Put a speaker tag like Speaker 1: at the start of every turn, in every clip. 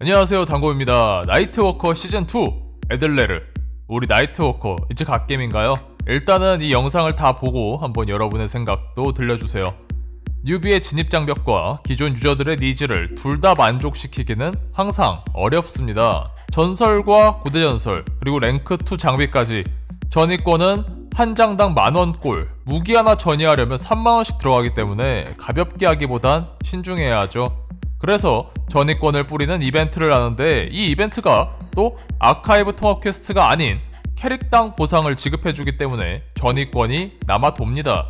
Speaker 1: 안녕하세요 당고입니다. 나이트워커 시즌2 에들레르. 우리 나이트워커 이제 갓겜인가요? 일단은 이 영상을 다 보고 한번 여러분의 생각도 들려주세요. 뉴비의 진입 장벽과 기존 유저들의 니즈를 둘 다 만족시키기는 항상 어렵습니다. 전설과 고대전설 그리고 랭크2 장비까지. 전입권은 한 장당 만원꼴 무기 하나 전이하려면 3만원씩 들어가기 때문에 가볍게 하기보단 신중해야 하죠 그래서 전입권을 뿌리는 이벤트를 하는데 이 이벤트가 또 아카이브 통합 퀘스트가 아닌 캐릭당 보상을 지급해주기 때문에 전입권이 남아 돕니다.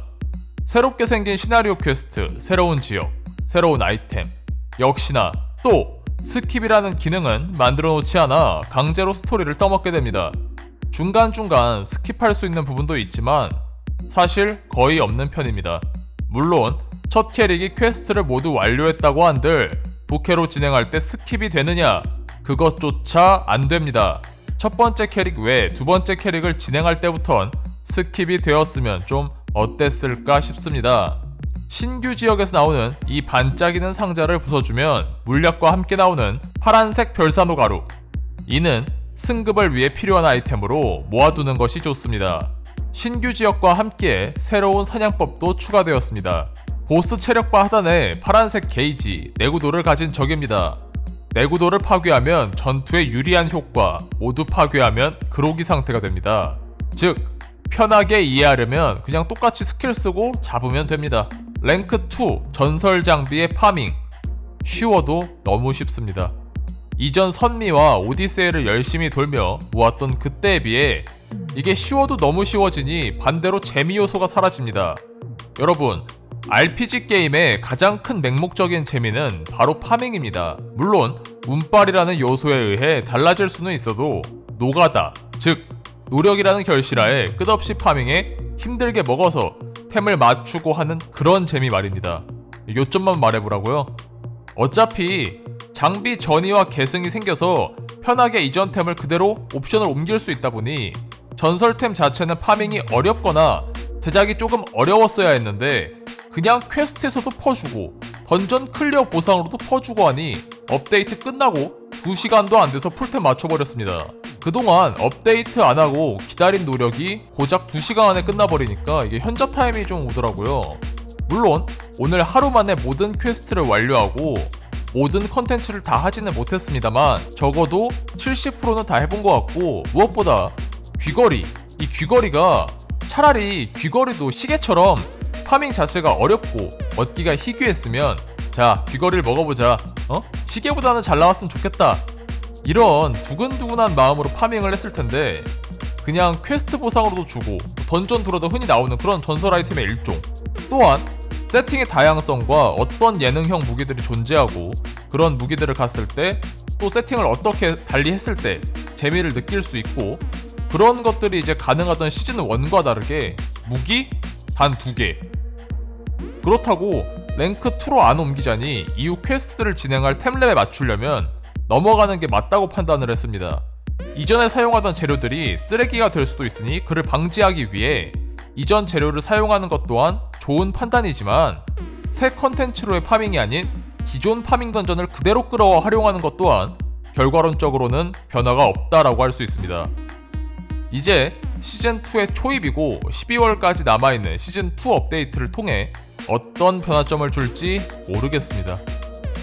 Speaker 1: 새롭게 생긴 시나리오 퀘스트, 새로운 지역, 새로운 아이템, 역시나 또 스킵이라는 기능은 만들어 놓지 않아 강제로 스토리를 떠먹게 됩니다. 중간중간 스킵할 수 있는 부분도 있지만 사실 거의 없는 편입니다. 물론 첫 캐릭이 퀘스트를 모두 완료했다고 한들 부캐로 진행할 때 스킵이 되느냐? 그것조차 안 됩니다. 첫 번째 캐릭 외에 두 번째 캐릭을 진행할 때부턴 스킵이 되었으면 좀 어땠을까 싶습니다. 신규 지역에서 나오는 이 반짝이는 상자를 부숴주면 물약과 함께 나오는 파란색 별사노 가루. 이는 승급을 위해 필요한 아이템으로 모아두는 것이 좋습니다. 신규 지역과 함께 새로운 사냥법도 추가되었습니다. 보스 체력바 하단에 파란색 게이지, 내구도를 가진 적입니다. 내구도를 파괴하면 전투에 유리한 효과, 모두 파괴하면 그로기 상태가 됩니다. 즉, 편하게 이해하려면 그냥 똑같이 스킬 쓰고 잡으면 됩니다. 랭크 2 전설 장비의 파밍. 쉬워도 너무 쉽습니다. 이전 선미와 오디세이를 열심히 돌며 모았던 그때에 비해 이게 쉬워도 너무 쉬워지니 반대로 재미 요소가 사라집니다. 여러분, RPG 게임의 가장 큰 맹목적인 재미는 바로 파밍입니다. 물론 운빨이라는 요소에 의해 달라질 수는 있어도 노가다, 즉 노력이라는 결실하에 끝없이 파밍에 힘들게 먹어서 템을 맞추고 하는 그런 재미 말입니다. 요점만 말해보라고요. 어차피 장비 전이와 계승이 생겨서 편하게 이전 템을 그대로 옵션을 옮길 수 있다 보니 전설템 자체는 파밍이 어렵거나 제작이 조금 어려웠어야 했는데 그냥 퀘스트에서도 퍼주고 던전 클리어 보상으로도 퍼주고 하니 업데이트 끝나고 2시간도 안 돼서 풀템 맞춰버렸습니다. 그동안 업데이트 안 하고 기다린 노력이 고작 2시간 안에 끝나버리니까 이게 현자 타임이 좀 오더라고요. 물론 오늘 하루 만에 모든 퀘스트를 완료하고 모든 컨텐츠를 다 하지는 못했습니다만 적어도 70%는 다 해본 것 같고 무엇보다 귀걸이 이 귀걸이가 차라리 귀걸이도 시계처럼 파밍 자체가 어렵고 얻기가 희귀했으면 자 귀걸이를 먹어보자 어? 시계보다는 잘 나왔으면 좋겠다 이런 두근두근한 마음으로 파밍을 했을 텐데 그냥 퀘스트 보상으로도 주고 던전 돌아도 흔히 나오는 그런 전설 아이템의 일종 또한 세팅의 다양성과 어떤 예능형 무기들이 존재하고 그런 무기들을 갔을 때 또 세팅을 어떻게 달리 했을 때 재미를 느낄 수 있고 그런 것들이 이제 가능하던 시즌 1과 다르게 무기 단 두 개. 그렇다고 랭크 2로 안 옮기자니 이후 퀘스트를 진행할 템랩에 맞추려면 넘어가는 게 맞다고 판단을 했습니다. 이전에 사용하던 재료들이 쓰레기가 될 수도 있으니 그를 방지하기 위해 이전 재료를 사용하는 것 또한 좋은 판단이지만 새 컨텐츠로의 파밍이 아닌 기존 파밍 던전을 그대로 끌어와 활용하는 것 또한 결과론적으로는 변화가 없다라고 할 수 있습니다. 이제 시즌2의 초입이고 12월까지 남아있는 시즌2 업데이트를 통해 어떤 변화점을 줄지 모르겠습니다.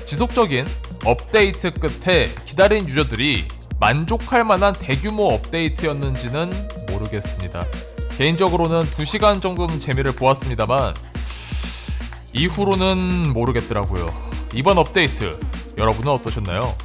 Speaker 1: 지속적인 업데이트 끝에 기다린 유저들이 만족할 만한 대규모 업데이트였는지는 모르겠습니다. 개인적으로는 2시간 정도는 재미를 보았습니다만 이후로는 모르겠더라고요. 이번 업데이트 여러분은 어떠셨나요?